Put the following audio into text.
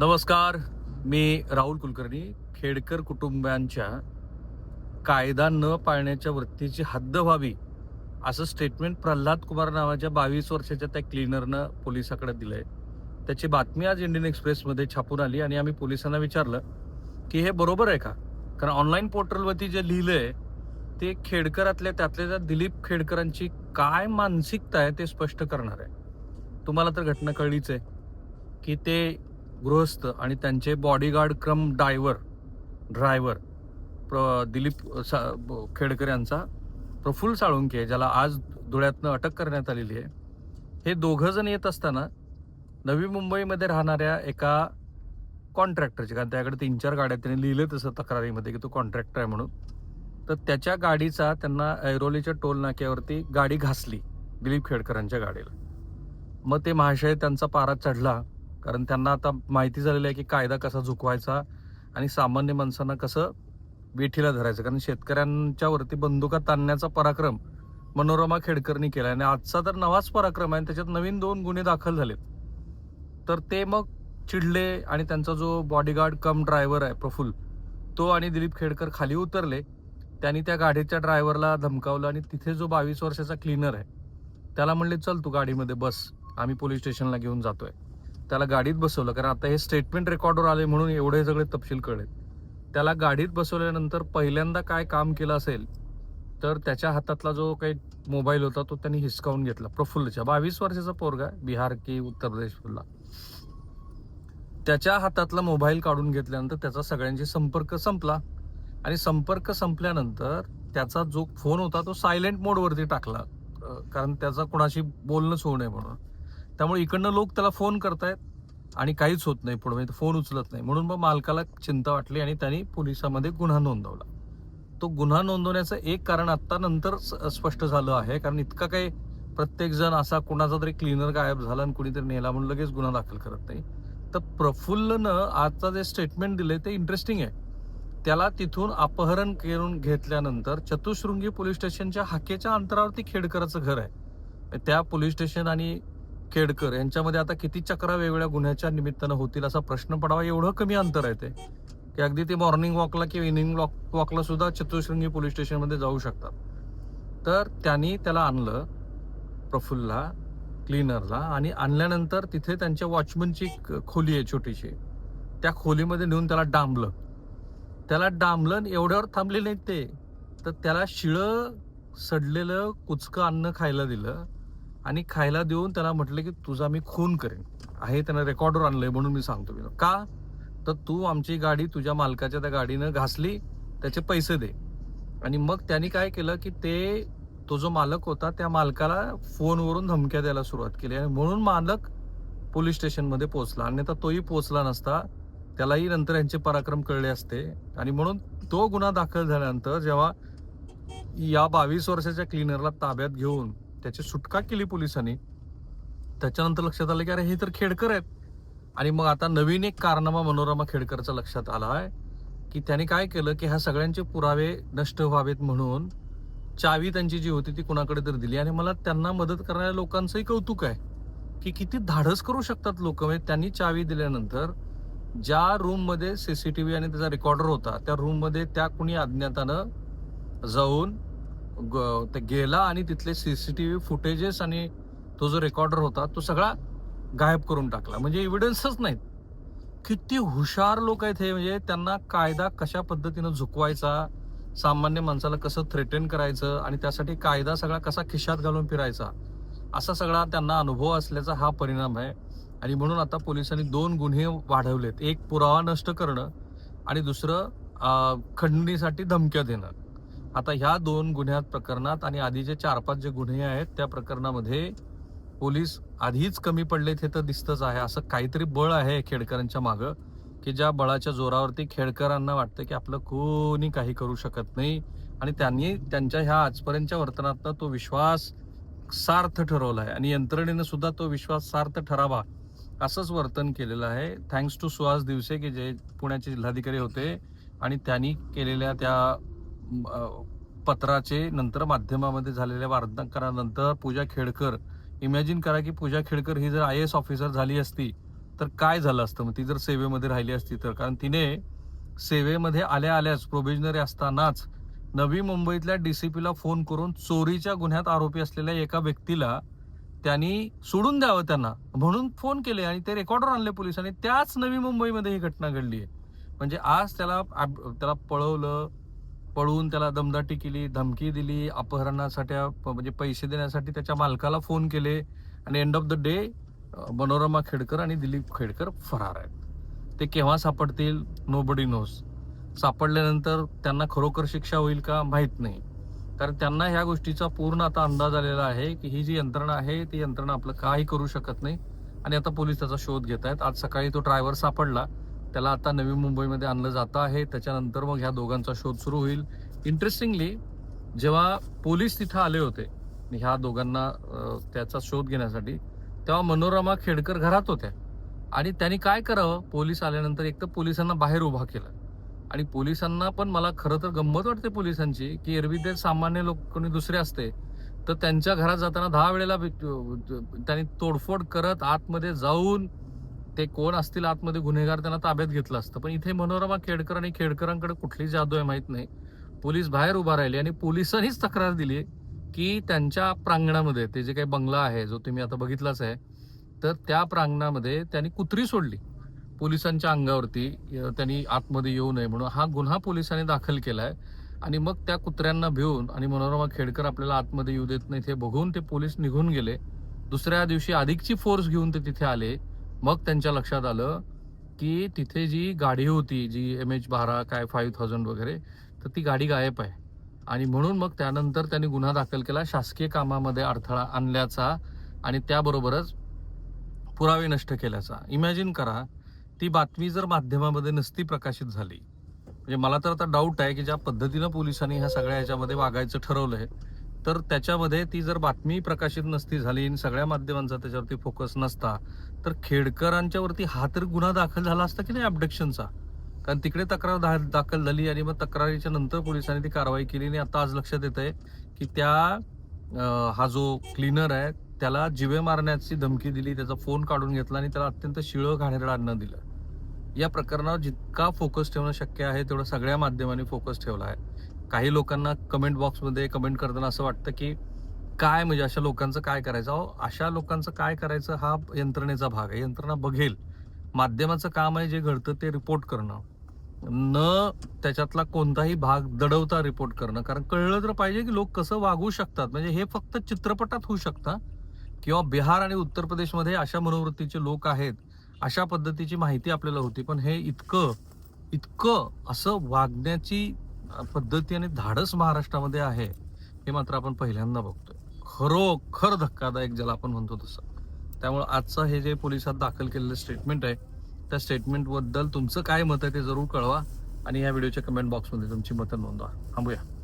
नमस्कार मी राहुल कुलकर्णी खेडकर कुटुंबांच्या कायदा न पाळण्याच्या वृत्तीची हद्द व्हावी असं स्टेटमेंट प्रल्हाद कुमार नावाच्या बावीस वर्षाच्या त्या क्लिनरनं पोलिसाकडे आहे त्याची बातमी आज इंडियन एक्सप्रेसमध्ये छापून आली आणि आम्ही पोलिसांना विचारलं की हे बरोबर आहे का? कारण ऑनलाईन पोर्टलवरती जे लिहिलं आहे ते खेडकरातल्या त्यातल्या त्या दिलीप खेडकरांची काय मानसिकता आहे ते स्पष्ट करणार आहे. तुम्हाला तर घटना कळलीच आहे की ते गृहस्थ आणि त्यांचे बॉडीगार्ड क्रम डायव्हर ड्रायव्हर प्र दिलीप सा- खेडकर यांचा प्रफुल्ल साळुंके आहे, ज्याला आज धुळ्यातनं अटक करण्यात आलेली आहे. हे दोघंजण येत असताना नवी मुंबईमध्ये राहणाऱ्या एका कॉन्ट्रॅक्टरचे कारण त्याकडे तीन चार गाड्या त्यांनी लिहिलं तसं तक्रारीमध्ये की तो कॉन्ट्रॅक्टर आहे म्हणून. तर त्याच्या गाडीचा त्यांना ऐरोलीच्या टोल नाक्यावरती गाडी घासली दिलीप खेडकरांच्या गाडीला. मग ते महाशय त्यांचा पारा चढला. कारण त्यांना आता माहिती झालेली आहे की कायदा कसा झुकवायचा आणि सामान्य माणसांना कसं वेठीला धरायचं. कारण शेतकऱ्यांच्या वरती बंदुका ताणण्याचा पराक्रम मनोरमा खेडकरनी केला आणि आजचा तर नवाच पराक्रम आहे आणि त्याच्यात नवीन दोन गुन्हे दाखल झालेत. तर ते मग चिडले आणि त्यांचा जो बॉडीगार्ड कम ड्रायव्हर आहे प्रफुल्ल तो आणि दिलीप खेडकर खाली उतरले. त्यांनी त्या गाडीच्या ड्रायव्हरला धमकावलं आणि तिथे जो बावीस वर्षाचा क्लीनर आहे त्याला म्हणले चल तू गाडीमध्ये बस आम्ही पोलीस स्टेशनला घेऊन जातोय. त्याला गाडीत बसवलं. कारण आता हे स्टेटमेंट रेकॉर्डवर आले म्हणून एवढे सगळे तपशील कळले त्याला गाडीत बसवल्यानंतर पहिल्यांदा काय काम केलं असेल तर त्याच्या हातातला जो काही मोबाईल होता तो त्यांनी हिसकावून घेतला. प्रफुल्लच्या बावीस वर्षाचा पोरगा बिहार की उत्तर प्रदेशला त्याच्या हातातला मोबाईल काढून घेतल्यानंतर त्याचा सगळ्यांशी संपर्क संपला. आणि संपर्क संपल्यानंतर त्याचा जो फोन होता तो सायलेंट मोडवरती टाकला. कारण त्याचा कोणाशी बोलणंच होऊ नये म्हणून. त्यामुळे इकडनं लोक त्याला फोन करतायत आणि काहीच होत नाही पुढे म्हणजे फोन उचलत नाही. म्हणून मग मालकाला चिंता वाटली आणि त्यांनी पोलिसामध्ये गुन्हा नोंदवला. तो गुन्हा नोंदवण्याचं एक कारण आत्ता नंतर स- स्पष्ट झालं आहे. कारण इतका काही प्रत्येकजण असा कोणाचा तरी क्लिनर गायब झाला आणि कुणीतरी नेला म्हणून लगेच गुन्हा दाखल करत नाही. तर प्रफुल्लनं आजचा जे स्टेटमेंट दिले ते इंटरेस्टिंग आहे. त्याला तिथून अपहरण करून घेतल्यानंतर चतुशृंगी पोलीस स्टेशनच्या हाकेच्या अंतरावरती खेडकराचं घर आहे. त्या पोलीस स्टेशन आणि केडकर यांच्यामध्ये आता किती चक्रा वेगवेगळ्या गुन्ह्याच्या निमित्तानं होतील असा प्रश्न पडावा एवढं कमी अंतर आहे ते. की अगदी ते मॉर्निंग वॉकला किंवा इव्हिनिंग वॉकला सुद्धा चतुशृंगी पोलीस स्टेशनमध्ये जाऊ शकतात. तर त्यांनी त्याला आणलं प्रफुल्लला क्लीनरला आणि आणल्यानंतर तिथे त्यांच्या वॉचमनची एक खोली आहे छोटीशी. त्या खोलीमध्ये नेऊन त्याला डांबलं. त्याला डांबलं एवढ्यावर थांबले नाहीत ते. तर त्याला शिळं सडलेलं कुचकं अन्न खायला दिलं. आणि खायला देऊन त्याला म्हटलं की तुझा मी खून करेन. आहे त्यानं रेकॉर्डवर आणलंय म्हणून मी सांगतो मी का? तर तू आमची गाडी तुझ्या मालकाच्या त्या गाडीनं घासली त्याचे पैसे दे. आणि मग त्यांनी काय केलं की ते तो जो मालक होता त्या मालकाला फोनवरून धमक्या द्यायला सुरुवात केली. आणि म्हणून मालक पोलीस स्टेशनमध्ये पोहोचला. अन्यथा तोही पोहोचला नसता त्यालाही नंतर यांचे पराक्रम कळले असते. आणि म्हणून तो गुन्हा दाखल झाल्यानंतर जेव्हा या बावीस वर्षाच्या क्लिनरला ताब्यात घेऊन त्याची सुटका केली पोलिसांनी. त्याच्यानंतर लक्षात आलं की अरे हे तर खेडकर आहेत. आणि मग आता नवीन एक कारनामा मनोरमा खेडकरचा लक्षात आला आहे की त्याने काय केलं की ह्या सगळ्यांचे पुरावे नष्ट व्हावेत म्हणून चावी त्यांची जी होती ती कुणाकडे तर दिली. आणि मला त्यांना मदत करणाऱ्या लोकांचंही कौतुक आहे की किती धाडस करू शकतात लोक. म्हणजे त्यांनी चावी दिल्यानंतर ज्या रूममध्ये सी सी टी व्ही आणि त्याचा रेकॉर्डर होता त्या रूममध्ये त्या कुणी अज्ञातानं जाऊन गेला आणि तिथले सीसीटीव्ही फुटेजेस आणि तो जो रेकॉर्डर होता तो सगळा गायब करून टाकला. म्हणजे एव्हिडन्सच नाहीत. किती हुशार लोक आहेत हे म्हणजे त्यांना कायदा कशा पद्धतीनं झुकवायचा सामान्य माणसाला कसं थ्रेटन करायचं आणि त्यासाठी कायदा सगळा कसा खिशात घालून फिरायचा असा सगळा त्यांना अनुभव असल्याचा हा परिणाम आहे. आणि म्हणून आता पोलिसांनी दोन गुन्हे वाढवलेत. एक पुरावा नष्ट करणं आणि दुसरं खंडणीसाठी धमक्या देणं. आता ह्या दोन गुन्ह्यात प्रकरणात आणि आधीचे चार पाच जे गुन्हे आहेत त्या प्रकरणामध्ये पोलीस आधीच कमी पडलेत हे तर दिसतच आहे. असं काहीतरी बळ आहे खेडकरांच्या मागं की ज्या बळाच्या जोरावरती खेडकरांना वाटतं की आपलं कोणी काही करू शकत नाही. आणि त्यांनी त्यांच्या ह्या आजपर्यंतच्या वर्तनातनं तो विश्वास सार्थ ठरवला आहे. आणि यंत्रणेनं सुद्धा तो विश्वास सार्थ ठरावा असंच वर्तन केलेलं आहे. थँक्स टू सुहास दिवसे की जे पुण्याचे जिल्हाधिकारी होते आणि त्यांनी केलेल्या त्या पत्राचे नंतर माध्यमामध्ये झालेल्या वार्तांकनानंतर पूजा खेडकर इमॅजिन करा की पूजा खेडकर ही जर आय एस ऑफिसर झाली असती तर काय झालं असतं? मग ती जर सेवेमध्ये राहिली असती तर? कारण तिने सेवेमध्ये आल्या आल्याच प्रोबेशनरी असतानाच नवी मुंबईतल्या डी सी पीला फोन करून चोरीच्या गुन्ह्यात आरोपी असलेल्या एका व्यक्तीला त्यांनी सोडून द्यावं त्यांना. म्हणून फोन केले आणि ते रेकॉर्डर आणले पोलिसांनी. त्याच नवी मुंबईमध्ये ही घटना घडली आहे म्हणजे आज त्याला त्याला पळवलं पळवून त्याला दमदाटी केली धमकी दिली अपहरणासाठी म्हणजे पैसे देण्यासाठी त्याच्या मालकाला फोन केले आणि end of the day Manorama Khedkar आणि दिलीप खेडकर फरार आहेत. ते केव्हा सापडतील? नो बडी नोस सापडल्यानंतर त्यांना खरोखर शिक्षा होईल का? माहीत नाही. कारण त्यांना ह्या गोष्टीचा पूर्ण आता अंदाज आलेला आहे की ही जी यंत्रणा आहे ती यंत्रणा आपलं काही करू शकत नाही. आणि आता पोलीस त्याचा शोध घेत आहेत आज सकाळी तो ड्रायव्हर सापडला. त्याला आता नवी मुंबईमध्ये आणलं जातं आहे. त्याच्यानंतर मग ह्या दोघांचा शोध सुरू होईल. इंटरेस्टिंगली जेव्हा पोलीस तिथं आले होते ह्या दोघांना त्याचा शोध घेण्यासाठी तेव्हा मनोरमा खेडकर घरात होत्या. आणि त्यांनी काय करावं? पोलीस आल्यानंतर एक तर पोलिसांना बाहेर उभा केलं. आणि पोलिसांना पण मला खरं तर गंमत वाटते पोलिसांची की एरवी ते सामान्य लोक कोणी दुसरे असते तर त्यांच्या घरात जाताना दहा वेळेला त्यांनी तोडफोड करत आतमध्ये जाऊन ते कोण असतील आतमध्ये गुन्हेगार त्यांना ताब्यात घेतलं असतं. पण इथे मनोरमा खेडकर आणि खेडकरांकडे कुठली जादू आहे माहीत नाही. पोलीस बाहेर उभा राहिले आणि पोलिसांनीच तक्रार दिली की त्यांच्या प्रांगणामध्ये ते जे काही बंगला आहे जो तुम्ही आता बघितलाच आहे तर त्या प्रांगणामध्ये त्यांनी कुत्री सोडली. पोलिसांच्या अंगावरती त्यांनी आतमध्ये येऊ नये म्हणून हा गुन्हा पोलिसांनी दाखल केला आहे आणि मग त्या कुत्र्यांना भिवून आणि मनोरमा खेडकर आपल्याला आतमध्ये येऊ देत नाहीत हे बघून ते पोलीस निघून गेले. दुसऱ्या दिवशी अधिकची फोर्स घेऊन ते तिथे आले. मग त्यांच्या लक्षात आलं की तिथे जी गाडी होती जी एम एच बारा काय फाईव्ह थाउजंड वगैरे तर ती गाडी गायब आहे. आणि म्हणून मग त्यानंतर त्यांनी गुन्हा दाखल केला शासकीय कामामध्ये अडथळा आणल्याचा आणि त्याबरोबरच पुरावे नष्ट केल्याचा. इमॅजिन करा ती बातमी जर माध्यमामध्ये नसती प्रकाशित झाली. म्हणजे मला तर आता डाऊट आहे की ज्या पद्धतीनं पोलिसांनी ह्या सगळ्या ह्याच्यामध्ये वागायचं ठरवलंय तर त्याच्यामध्ये ती जर बातमी प्रकाशित नसती झाली आणि सगळ्या माध्यमांचा त्याच्यावरती फोकस नसता तर खेडकरांच्या वरती हा तर गुन्हा दाखल झाला असता की नाही अबडक्शनचा कारण तिकडे तक्रार दा- दाखल झाली आणि मग तक्रारीच्या नंतर पोलिसांनी ती कारवाई केली आणि आता आज लक्षात येत आहे की त्या हा जो क्लीनर आहे त्याला जिवे मारण्याची धमकी दिली त्याचा फोन काढून घेतला आणि त्याला अत्यंत शिळं घाणेरडं अन्न दिलं. या प्रकरणावर जितका फोकस ठेवणं शक्य आहे तेवढं सगळ्या माध्यमांनी फोकस ठेवला आहे. काही लोकांना कमेंट बॉक्समध्ये कमेंट करताना असं वाटतं की काय म्हणजे अशा लोकांचं काय करायचं? अहो अशा लोकांचं काय करायचं हा यंत्रणेचा भाग आहे. यंत्रणा बघेल. माध्यमाचं काम आहे जे घडतं ते रिपोर्ट करणं. न त्याच्यातला कोणताही भाग दडवता रिपोर्ट करणं. कारण कळलं तर पाहिजे की लोक कसं वागू शकतात. म्हणजे हे फक्त चित्रपटात होऊ शकतं. किंवा बिहार आणि उत्तर प्रदेशमध्ये अशा मनोवृत्तीचे लोक आहेत. अशा पद्धतीची माहिती आपल्याला होती. पण हे इतकं इतकं असं वागण्याची पद्धती आणि धाडस महाराष्ट्रामध्ये आहे हे मात्र आपण पहिल्यांदा बघतोय. खरोखर धक्कादायक ज्याला आपण म्हणतो तसं. त्यामुळे आजचं हे जे पोलिसात दाखल केलेलं स्टेटमेंट आहे त्या स्टेटमेंटबद्दल तुमचं काय मत आहे ते जरूर कळवा आणि या व्हिडिओच्या कमेंट बॉक्समध्ये तुमची मतं नोंदवा. थांबूया.